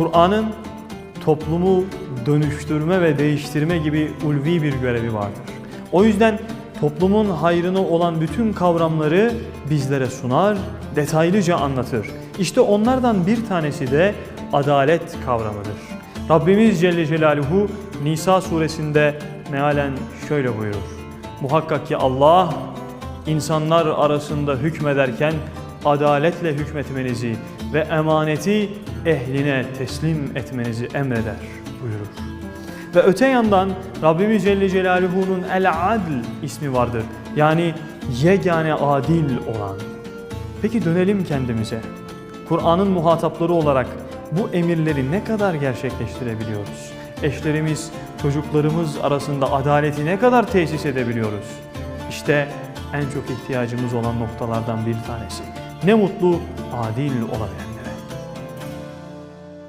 Kur'an'ın toplumu dönüştürme ve değiştirme gibi ulvi bir görevi vardır. O yüzden toplumun hayrına olan bütün kavramları bizlere sunar, detaylıca anlatır. İşte onlardan bir tanesi de adalet kavramıdır. Rabbimiz Celle Celaluhu Nisa suresinde mealen şöyle buyurur. Muhakkak ki Allah insanlar arasında hükmederken adaletle hükmetmenizi ve emaneti ehline teslim etmenizi emreder buyurur. Ve öte yandan Rabbimiz Celle Celaluhu'nun El Adl ismi vardır. Yani yegane adil olan. Peki dönelim kendimize. Kur'an'ın muhatapları olarak bu emirleri ne kadar gerçekleştirebiliyoruz? Eşlerimiz, çocuklarımız arasında adaleti ne kadar tesis edebiliyoruz? İşte en çok ihtiyacımız olan noktalardan bir tanesi. Ne mutlu adil olabilenler.